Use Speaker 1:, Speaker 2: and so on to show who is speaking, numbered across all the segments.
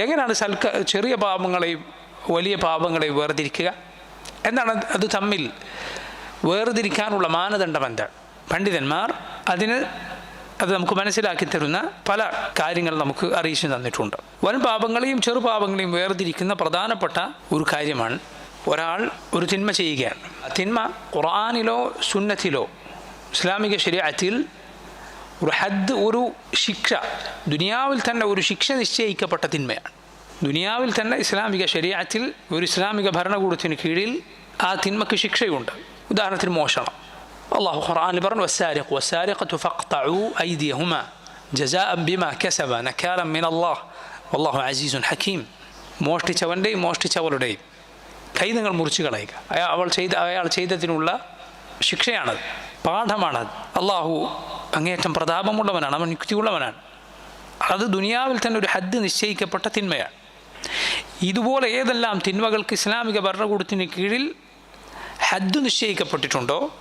Speaker 1: എങ്ങനെയാണ് സൽക്ക ചെറിയ പാപങ്ങളെയും വലിയ പാപങ്ങളെയും വേർതിരിക്കുക? എന്താണ് അത് തമ്മിൽ വേർതിരിക്കാനുള്ള മാനദണ്ഡം എന്താണ് പണ്ഡിതന്മാർ അതിന് അത് നമുക്ക് മനസ്സിലാക്കി തരുന്ന പല കാര്യങ്ങൾ നമുക്ക് അറിയിച്ചു തന്നിട്ടുണ്ട്. വൻ പാപങ്ങളെയും ചെറു പാപങ്ങളെയും വേർതിരിക്കുന്ന പ്രധാനപ്പെട്ട ഒരു കാര്യമാണ് ഒരാൾ ഒരു തിന്മ ചെയ്യുകയാണ്. തിന്മ ഖുർആാനിലോ സുന്നത്തിലോ ഇസ്ലാമിക ശരീരത്തിൽ ഒരു ഹദ് ഒരു ശിക്ഷ. ദുനിയാവിൽ തന്നെ ഒരു ശിക്ഷ നിശ്ചയിക്കപ്പെട്ട തിന്മയാണ്. ദുനിയാവിൽ തന്നെ ഇസ്ലാമിക ശരീരത്തിൽ ഒരു ഇസ്ലാമിക ഭരണകൂടത്തിന് കീഴിൽ ആ തിന്മക്ക് ശിക്ഷയുണ്ട്. ഉദാഹരണത്തിന് മോഷണം. അള്ളാഹു ഖുർആാനിൽ പറഞ്ഞു വസാരിഖ് വസാരിഖത്തു ഫഖ്തഉ ഐദിയഹുമ ജസാഅ ബിമാ കസബ നക്കാലം മിൻ അല്ലാഹ് വല്ലാഹു അസീസുൻ ഹകീം മോഷ്ടിച്ചവന്റെയും മോഷ്ടിച്ചവളുടെയും കൈ നിങ്ങൾ മുറിച്ചു കളയുക. അയാൾ അവൾ ചെയ്ത അയാൾ ചെയ്തതിനുള്ള ശിക്ഷയാണത്. പാഠമാണത്. അള്ളാഹു അങ്ങേയറ്റം പ്രതാപമുള്ളവനാണ് അവൻ യുക്തിയുള്ളവനാണ്. അത് ദുനിയാവിൽ തന്നെ ഒരു ഹദ് നിശ്ചയിക്കപ്പെട്ട തിന്മയാണ്. ഇതുപോലെ ഏതെല്ലാം തിന്മകൾക്ക് ഇസ്ലാമിക ഭരണകൂടത്തിന് കീഴിൽ ഹദ് നിശ്ചയിക്കപ്പെട്ടിട്ടുണ്ടോ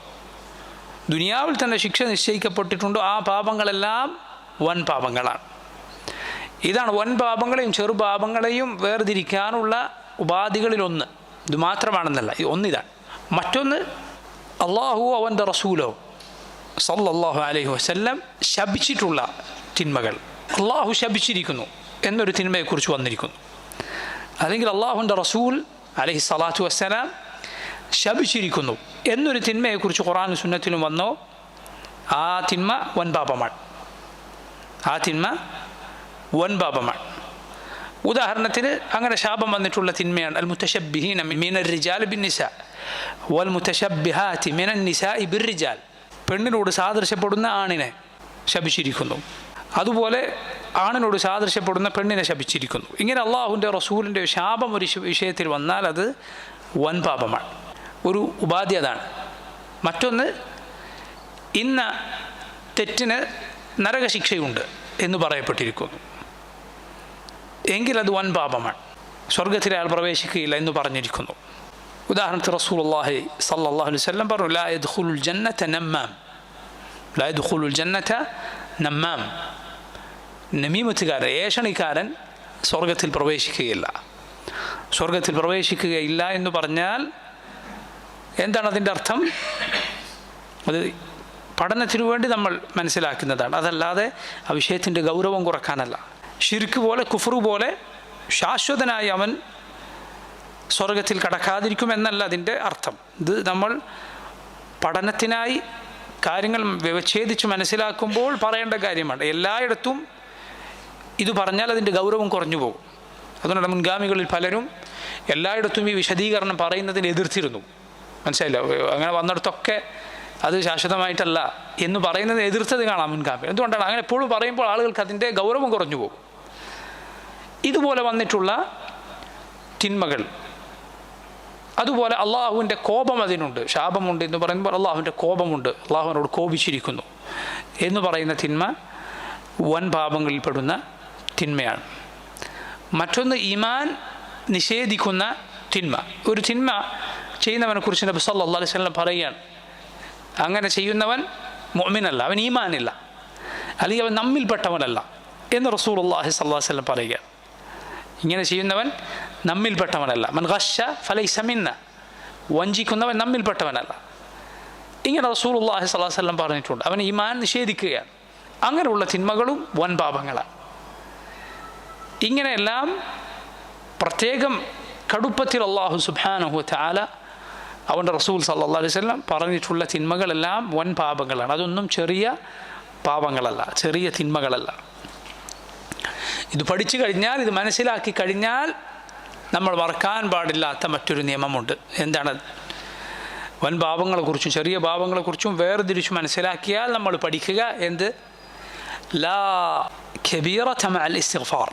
Speaker 1: ദുനിയാവിൽ തന്നെ ശിക്ഷ നിശ്ചയിക്കപ്പെട്ടിട്ടുണ്ടോ ആ പാപങ്ങളെല്ലാം വൻ പാപങ്ങളാണ്. ഇതാണ് വൻ പാപങ്ങളെയും ചെറു പാപങ്ങളെയും വേർതിരിക്കാനുള്ള ഉപാധികളിലൊന്ന്. ഇത് മാത്രമാണെന്നല്ല ഒന്നിതാണ്. മറ്റൊന്ന് അള്ളാഹു അവന്റെ റസൂലോ. സല്ലല്ലാഹു അലൈഹി വസല്ലം ശപിച്ചിട്ടുള്ള തിന്മകൾ. അള്ളാഹു ശപിച്ചിരിക്കുന്നു എന്നൊരു തിന്മയെക്കുറിച്ച് വന്നിരിക്കുന്നു. അല്ലെങ്കിൽ അള്ളാഹുന്റെ റസൂൽ അലൈഹി സ്വലാത്തു വസ്സലാം ശപിച്ചിരിക്കുന്നു എന്നൊരു തിന്മയെക്കുറിച്ച് ഖുറാനും സുന്നത്തിലും വന്നോ? ആ തിന്മ വൻപാപമാണ്. ആ തിന്മ വൻപാപമാണ്. ഉദാഹരണത്തിന് അങ്ങനെ ശാപം വന്നിട്ടുള്ള തിന്മയാണ് അൽ മുത്തശബിഹീന മീനർ റിജാൽ ബിൻ നിസ. വൽ മുത്തശബിഹാത്തി മിനൻ നിസ ബിർ റിജാൽ. പെണ്ണിനോട് സാദൃശ്യപ്പെടുന്ന ആണിനെ ശപിച്ചിരിക്കുന്നു. അതുപോലെ ആണിനോട് സാദൃശ്യപ്പെടുന്ന പെണ്ണിനെ ശപിച്ചിരിക്കുന്നു. ഇങ്ങനെ അള്ളാഹുവിന്റെ റസൂലിന്റെ ശാപം ഒരു വിഷയത്തിൽ വന്നാൽ അത് വൻപാപമാണ് ഒരു ഉപാധി അതാണ്. മറ്റൊന്ന് ഇന്ന തെറ്റിന് നരകശിക്ഷയുണ്ട് എന്ന് പറയപ്പെട്ടിരിക്കുന്നു. എങ്കിലത് വൻ പാപമാണ്. സ്വർഗത്തിൽ അയാൾ പ്രവേശിക്കുകയില്ല എന്ന് പറഞ്ഞിരിക്കുന്നു. ഉദാഹരണത്തിന് റസൂൽ അള്ളാഹി സല്ലാഹു അലൈഹി വല്ലം പറഞ്ഞു ലാ യദ്ഖുലുൽ ജന്നത നമ്മാം. ലാ യദ്ഖുലുൽ ജന്നത നമ്മാം. നമീമത്തുകാരൻ ഏഷണിക്കാരൻ സ്വർഗത്തിൽ പ്രവേശിക്കുകയില്ല. സ്വർഗത്തിൽ പ്രവേശിക്കുകയില്ല എന്ന് പറഞ്ഞാൽ എന്താണ് അതിന്റെ അർത്ഥം? അത് പഠനത്തിനു വേണ്ടി നമ്മൾ മനസ്സിലാക്കുന്നതാണ്. അതല്ലാതെ ആ വിഷയത്തിന്റെ ഗൗരവം കുറക്കാനല്ല. ഷിർക്ക് പോലെ കുഫറു പോലെ ശാശ്വതനായി അവൻ സ്വർഗത്തിൽ കടക്കാതിരിക്കുമെന്നല്ല അതിന്റെ അർത്ഥം. ഇത് നമ്മൾ പഠനത്തിനായി കാര്യങ്ങൾ വ്യവച്ഛേദിച്ച് മനസ്സിലാക്കുമ്പോൾ പറയേണ്ട കാര്യമാണ്. എല്ലായിടത്തും ഇത് പറഞ്ഞാൽ അതിന്റെ ഗൗരവം കുറഞ്ഞു പോകും. അതുകൊണ്ട് മുൻഗാമികളിൽ പലരും എല്ലായിടത്തും ഈ വിശദീകരണം പറയുന്നതിന് എതിർത്തിരുന്നു. മനസ്സിലായില്ല? അങ്ങനെ വന്നിടത്തൊക്കെ അത് ശാശ്വതമായിട്ടല്ല എന്ന് പറയുന്നത് എതിർത്തത് കാണാം മുൻഗാമി എന്തുകൊണ്ടാണ്? അങ്ങനെ എപ്പോഴും പറയുമ്പോൾ ആളുകൾക്ക് അതിന്റെ ഗൗരവം കുറഞ്ഞു പോകും. ഇതുപോലെ വന്നിട്ടുള്ള തിന്മകൾ അതുപോലെ അള്ളാഹുവിന്റെ കോപം അതിനുണ്ട്. ശാപമുണ്ട് എന്ന് പറയുമ്പോൾ അള്ളാഹുവിന്റെ കോപമുണ്ട്. അള്ളാഹുവിനോട് കോപിച്ചിരിക്കുന്നു. എന്ന് പറയുന്ന തിന്മ വൻ പാപങ്ങളിൽപ്പെടുന്ന തിന്മയാണ്. മറ്റൊന്ന് ഇമാൻ നിഷേധിക്കുന്ന തിന്മ. ഒരു തിന്മ ചെയ്യുന്നവനെ കുറിച്ച് നബി സല്ലല്ലാഹു അലൈഹി വസല്ലം പറയുകയാണ്. അങ്ങനെ ചെയ്യുന്നവൻ മുഅ്മിനല്ല അവൻ ഈമാനില്ല. അല്ലെങ്കിൽ അവൻ നമ്മിൽപ്പെട്ടവനല്ല എന്ന് റസൂൽ അള്ളാഹി സല്ലാ വല്ലം പറയുകയാണ്. ഇങ്ങനെ ചെയ്യുന്നവൻ നമ്മിൽപ്പെട്ടവനല്ല. മൻ ഫലൈസമിന്ന ഫലൈസ മിന്ന. വഞ്ചിക്കുന്നവൻ നമ്മിൽപ്പെട്ടവനല്ല. ഇങ്ങനെ റസൂൽ അള്ളാഹി സ്വലാ വല്ലം പറഞ്ഞിട്ടുണ്ട്. അവൻ ഈമാൻ നിഷേധിക്കുകയാണ്. അങ്ങനെയുള്ള തിന്മകളും വൻ പാപങ്ങളാണ്. ഇങ്ങനെയെല്ലാം പ്രത്യേകം കടുപ്പത്തിൽ അള്ളാഹു സുബാനഹു താല അവന്റെ റസൂൽ സല്ലാ അലൈഹി വല്ലം പറഞ്ഞിട്ടുള്ള തിന്മകളെല്ലാം വൻ പാപങ്ങളാണ്. അതൊന്നും ചെറിയ പാപങ്ങളല്ല ചെറിയ തിന്മകളല്ല. ഇത് പഠിച്ചു കഴിഞ്ഞാൽ ഇത് മനസ്സിലാക്കി കഴിഞ്ഞാൽ നമ്മൾ മറക്കാൻ പാടില്ലാത്ത മറ്റൊരു നിയമമുണ്ട് എന്താണത് വൻ പാപങ്ങളെക്കുറിച്ചും ചെറിയ പാപങ്ങളെക്കുറിച്ചും വേർതിരിച്ച് മനസ്സിലാക്കിയാൽ നമ്മൾ പഠിക്കുക എന്ത് ലാ ഖബീറ അൽ ഇസ്തിഗ്ഫാർ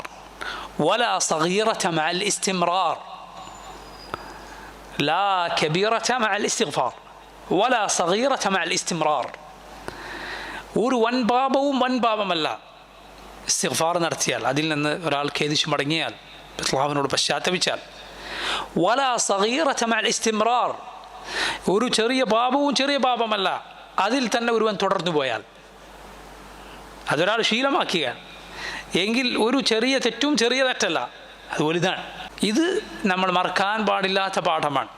Speaker 1: വല സഗീറ അൽ ഇസ്തിമ്രാർ ലാ ഖബീറ അൽ ഇസ്തിഗ്ഫാർ വല സഗീറ അൽ ഇസ്തിമ്രാർ ഒരു വൻ പാപവും വൻ പാപമല്ല ഇസ്തിഗ്ഫാർ നടത്തിയാൽ അതിൽ നിന്ന് ഒരാൾ ഖേദിച്ചു മടങ്ങിയാൽ അള്ളാഹുവിനോട് പശ്ചാത്തപിച്ചാൽ വല സഹീറമാൽ ഇസ്തിമ്രാർ ഒരു ചെറിയ പാപവും ചെറിയ പാപമല്ല അതിൽ തന്നെ ഒരുവൻ തുടർന്നു പോയാൽ. അതൊരാൾ ശീലമാക്കുക എങ്കിൽ ഒരു ചെറിയ തെറ്റും ചെറിയ തെറ്റല്ല അത് വലുതാണ്. ഇത് നമ്മൾ മറക്കാൻ പാടില്ലാത്ത പാഠമാണ്.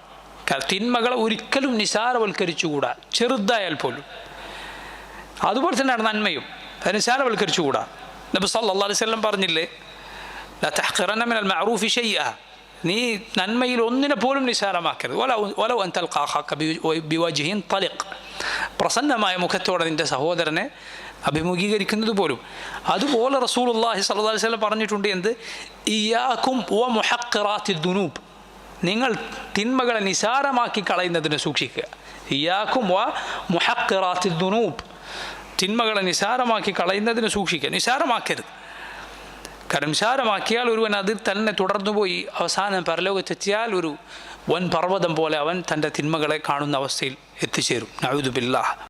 Speaker 1: തിന്മകളെ ഒരിക്കലും നിസാരവൽക്കരിച്ചുകൂടാ ചെറുതായാൽ പോലും. അതുപോലെ തന്നെയാണ് നന്മയും നിസാരവൽക്കരിച്ചുകൂടാ. നബി സല്ലല്ലാഹു അലൈഹി വസല്ലം പറഞ്ഞില്ലേ لا تحقرن من المعروف شيئا നീ നന്മയിൽ ഒന്നിനെ പോലും നിസാരമാക്കരുത് ഒല ഒല അൻ തൽഖാ അഖാക ബിവജ്ഹിൻ തലിഖ് പ്രസന്നമായ മുഖത്തോടെ നിന്റെ സഹോദരനെ അഭിമുഖീകരിക്കുന്നത് പോലും അതുപോലെ റസൂലുള്ളാഹി സ്വല്ലല്ലാഹി അലൈഹി വസല്ലം പറഞ്ഞിട്ടുണ്ട് എന്ത് ഇയാക്കും വ മുഹഖിറാത്തി ദുനൂബ് നിങ്ങൾ തിന്മകളെ നിസാരമാക്കി കളയുന്നതിന് സൂക്ഷിക്കുക ഇയാക്കും വ മുഹഖിറാത്തി ദുനൂബ് തിന്മകളെ നിസാരമാക്കി കളയുന്നതിന് സൂക്ഷിക്കുക നിസാരമാക്കരുത് കാരണം നിസാരമാക്കിയാൽ ഒരുവൻ അതിൽ തന്നെ തുടർന്നു പോയി. അവസാനം പരലോകത്തെത്തിയാൽ ഒരു വൻ പർവതം പോലെ അവൻ തന്റെ തിന്മകളെ കാണുന്ന അവസ്ഥയിൽ എത്തിച്ചേരും. നഴുതുബില്ലാഹ്